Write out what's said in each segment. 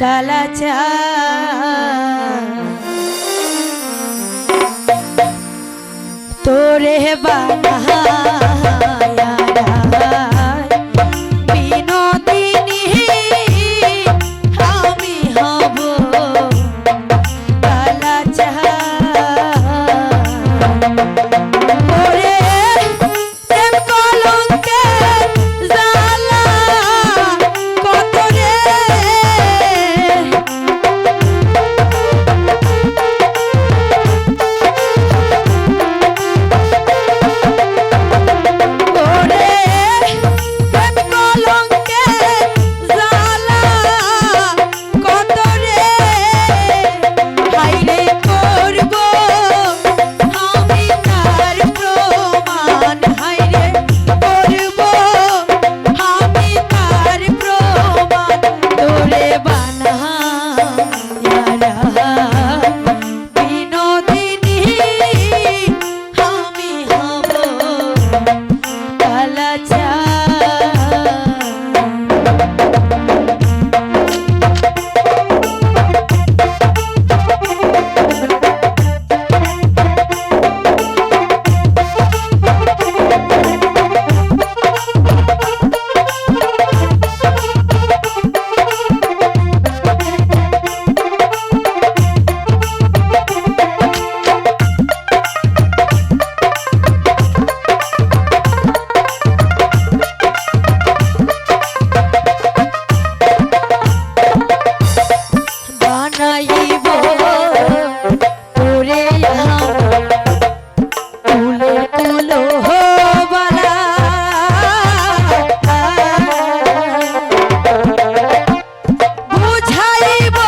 কালাচা। তোরে বানা you people.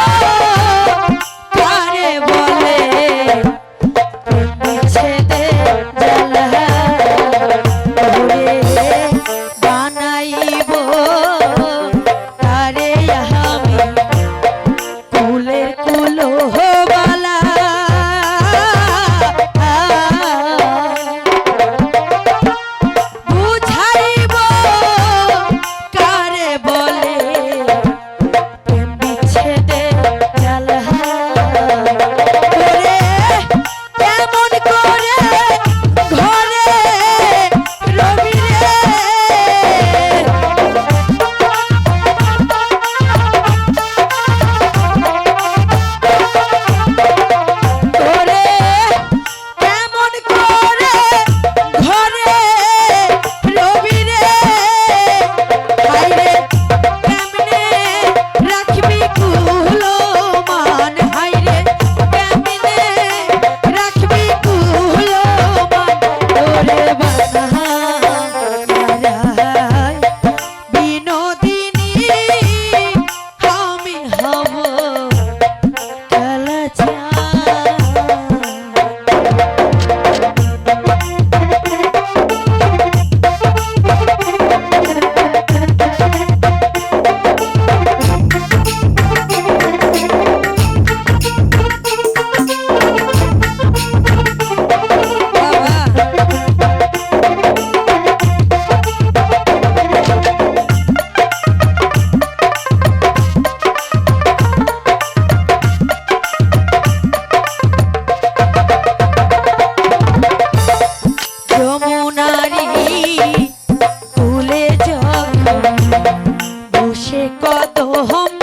Home.